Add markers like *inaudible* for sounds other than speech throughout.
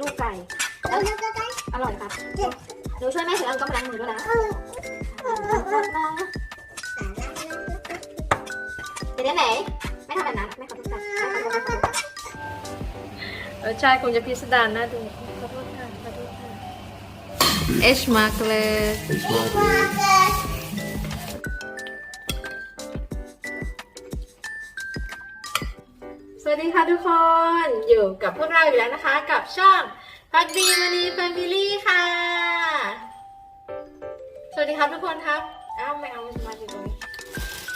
ลูกไก่เอาแล้วก็ได้อร่อยครับหนูช่วยแม่ถือเอาก็มาล้างมือด้วยนะเออเออเออเออเดี๋ยวไหนไม่ทำแบบนั้นไม่ขอโทษค่ะไม่ขอโทษค่ะรสชาติคงจะพิสดารน่าดูขอโทษค่ะขอโทษค่ะเอชม วัสดีค่ะทุกคน อยู่กับพวกเราอีกแล้วนะคะ กับช่องพักดีมานีแฟมิลี่ค่ะ สวัสดีครับทุกคนครับอ้าวไม่เอามามาอยู่ตรงนี้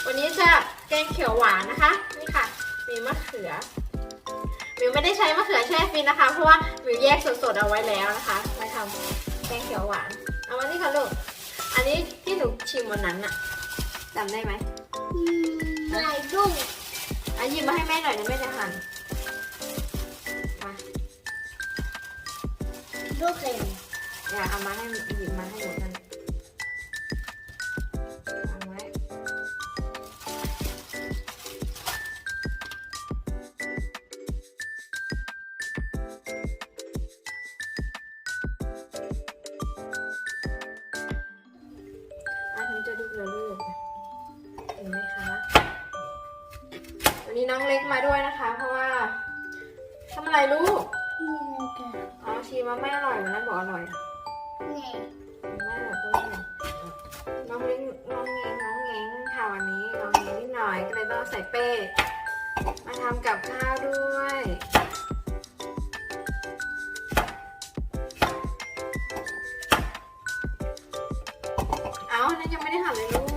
วันนี้จะแกงเขียวหวานนะคะ นี่ค่ะ มีมะเขือมิวไม่ได้ใช้มะเขือแช่ฟินนะคะ เพราะว่ามิวแยกสดๆเอาไว้แล้วนะคะมาทำแกงเขียวหวาน เอามานี่ค่ะลูกอันนี้ที่หนูชิมวันนั้นอะจำได้ไหมไหลดุ้ง อะหยิบมาให้แม่หน่อยนะแม่จะหั่นมาลูกเข็มอย่าเอามาให้หยิบมาให้หนูนั่น นนี้น้องเล็กมาด้วยนะคะ เพราะว่าทำอะไรลูกนี่เลยค่ะอ๋อชีมาไม่อร่อยวันนั้นบอกอร่อยอะนี่ไม่อร่อยก็ไม่อร่อยน้องเล็กน้องเงงน้องเงงค่ะวันนี้น้องเงงนิดหน่อยก็เลยต้องใส่เป้มาทำกับข้าวด้วยเอาอันนั้นยังไม่ได้หั่นเลยลูก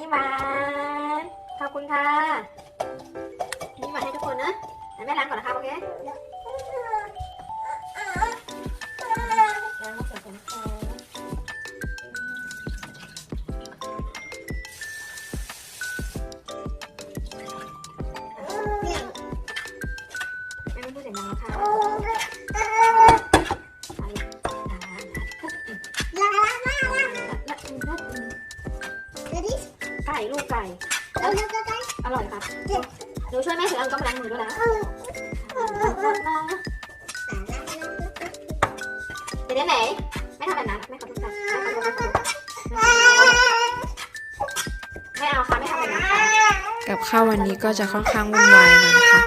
ยิ้มหวานเลยค่ะยิ้มหวานขอบคุณค่ะยิ้มหวานให้ทุกคนนะเดี๋ยวแม่ล้างก่อนนะคะโอเคล้างมะเขือก่อนน ช่วยแม่ถือเอาก็มาล้างมือด้วยนะเดี๋ยวไหนไม่ทำแบบนั้นไม่ขอโทษค่ะไม่เอาค่ะไม่ทำแบบนั้นค่ะกับข้าววันนี้ก็จะค่อนข้างวุ่นวายหน่อยนะคะ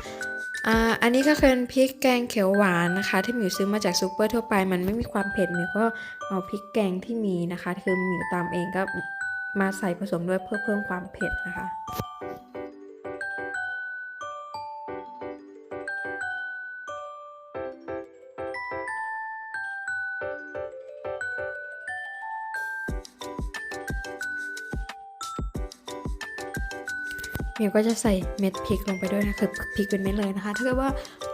อ่าอันนี้ก็คือพริกแกงเขียวหวานนะคะ ที่หมิวซื้อมาจากซูเปอร์ทั่วไป มันไม่มีความเผ็ดหมิวก็เอาพริกแกงที่มีนะคะ คือหมิวตามเองก็มาใส่ผสมด้วยเพื่อเพิ่มความเผ็ดนะคะ มิวก็จะใส่เม็ดพริกลงไปด้วยนะคือพริกเป็นเม็ดเลยนะคะ ถ้าเกิดว่า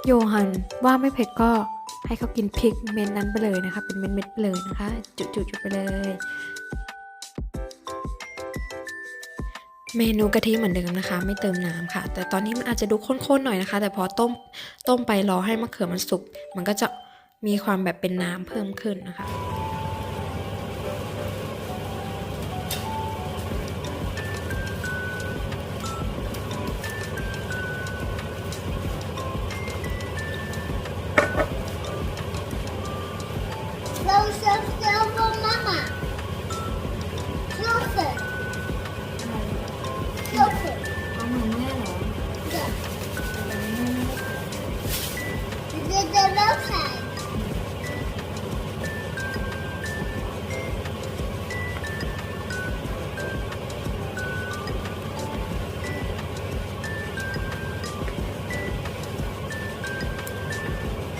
โยฮันว่าไม่เผ็ดก็ให้เขากินพริกเม็ดนั้นไปเลยนะคะ เป็นเม็ดๆไปเลยนะคะ จุดๆไปเลย เมนูกะทิเหมือนเดิมนะคะ ไม่เติมน้ำค่ะ แต่ตอนนี้มันอาจจะดูข้นๆหน่อยนะคะ แต่พอต้มต้มไปรอให้มะเขือมันสุก มันก็จะมีความแบบเป็นน้ำเพิ่มขึ้นนะคะ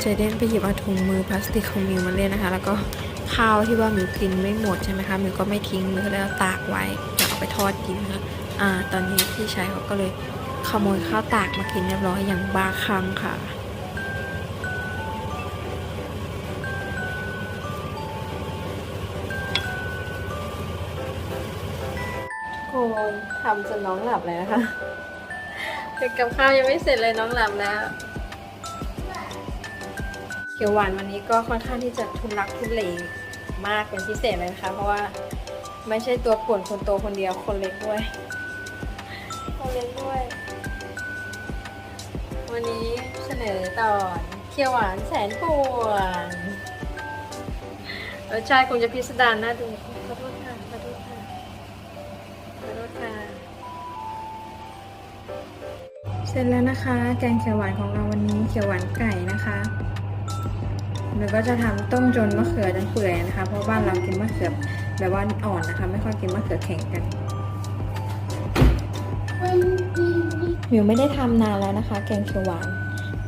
จเดนไปหยิบเอาถุงมือพลาสติกของมิวมาเล่นนะคะ แล้วก็ ข้าวที่ว่ามิวกินไม่หมดใช่ไหมคะมิวก็ไม่ทิ้งมิวก็เลยเอาตากไว้จะเอาไปทอดกินนะคะอ่า ตอนนี้พี่ชายเขาก็เลยขโมยข้าวตากมากินเรียบร้อยอย่างบ้าคลั่งค่ะโคนทำจนน้องหลับเลยนะคะแต่กับข้าวยังไม่เสร็จเลยน้องหลับแล้ว เขียวหวานวันนี้ก็ค่อนข้างที่จะทุนรักทุนเล มากเป็นพิเศษเลยนะคะ เพราะว่าไม่ใช่ตัวป่วนคนโตคนเดียวคนเล็กด้วย คนเล็กด้วย วันนี้เสนอตอนเคี่ยวหวานแสนป่วนรสชาติคงจะพิสดารน่าดูขอโทษค่ะขอโทษค่ะขอโทษค่ะเสร็จแล้วนะคะ แกงเขียวหวานของเราวันนี้เขียวหวานไก่นะคะ หนูก็จะทำต้มจนมะเขือจนเปื่อยนะคะ เพราะบ้านเรากินมะเขือแบบว่าอ่อนนะคะ ไม่ค่อยกินมะเขือแข็งกันมิวไม่ได้ทำนานแล้วนะคะ แกงเขียวหวาน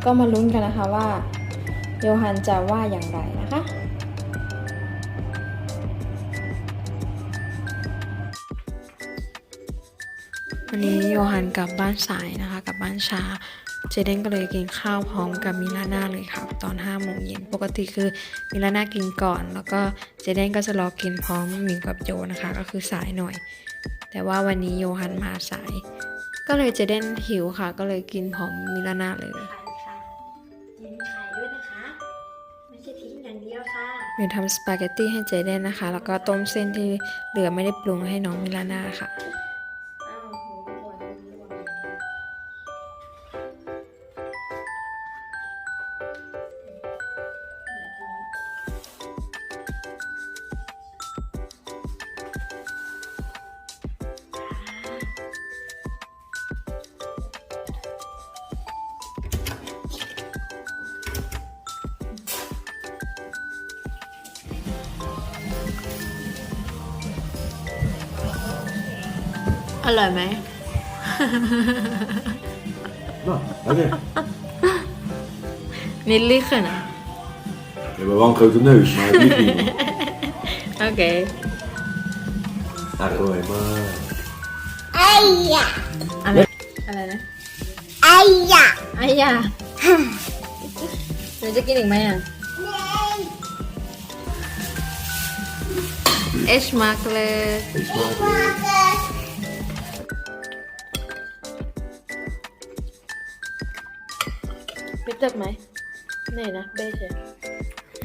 ก็มาลุ้นกันนะคะว่าโยฮันจะว่าอย่างไรนะคะวันนี้โยฮันกลับบ้านสายนะคะกลับบ้านช้า เจเดนก็เลยกินข้าวพร้อมกับมิลาน่าเลยค่ะตอน5โมงเย็นปกติคือมิลาน่ากินก่อน แล้วก็เจเดนก็จะรอกินพร้อมหมิวกับโยนะคะ ก็คือสายหน่อย แต่ว่าวันนี้โยฮันมาสาย ก็เลยเจเดนหิวค่ะ ก็เลยกินพร้อมมิลาน่าเลยไข่ค่ะกินไข่ด้วยนะคะไม่ใช่ทิ้งอย่างเดียวค่ะหมิวทำสปาเกตตี้ให้เจเดนนะคะ แล้วก็ต้มเส้นที่เหลือไม่ได้ปรุงให้น้องมิลาน่าค่ะ อร่อยไหม Nou, oké. นิลลี่ขึ้นอะ We hebben wel een grote neus, maar het liegt niet. โอเค Ah, gewoon maar. ไอ้ยะอะไร อะไรนะไอ้ยะไอ้ยาหนูจะกินอีกไหมอะเอชมาร์กเลย Eet smakelijk. รู้จัก ไหมไหนนะเบส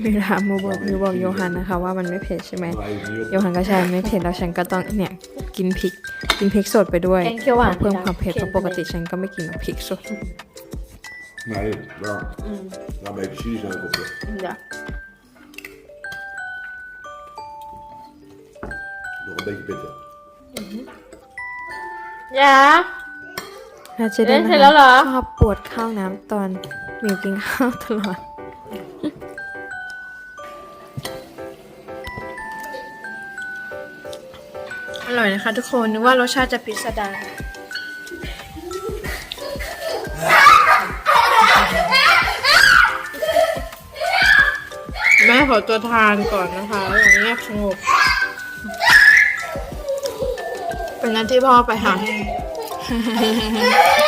เวลามูบอกมูบอกโยฮันนะคะว่ามันไม่เผ็ดใช่ไหม Maar even niet op. โยฮันก็ใช่ไม่เผ็ดแล้วฉันก็ต้องเนี่ยกินพริกกินพริกสดไปด้วยแกงเขียวหวานเพิ่มความเผ็ดเพราะปกติฉันก็ไม่กินพริกสด Nee, daar. Daar ben je precies ook op. เดี๋ยว Nog een beetje pitten. ยา เราจะได้เล่นเสร็จแล้วเหรอ ชอบปวดข้าวน้ำตอนหมิวกินข้าวตลอด อร่อยนะคะทุกคนนึกว่ารสชาติจะพิสดารแม่ขอตัวทานก่อนนะคะอย่างเงียบสงบเป็นนั้นที่พ่อไปหาให้ Yeah. *laughs*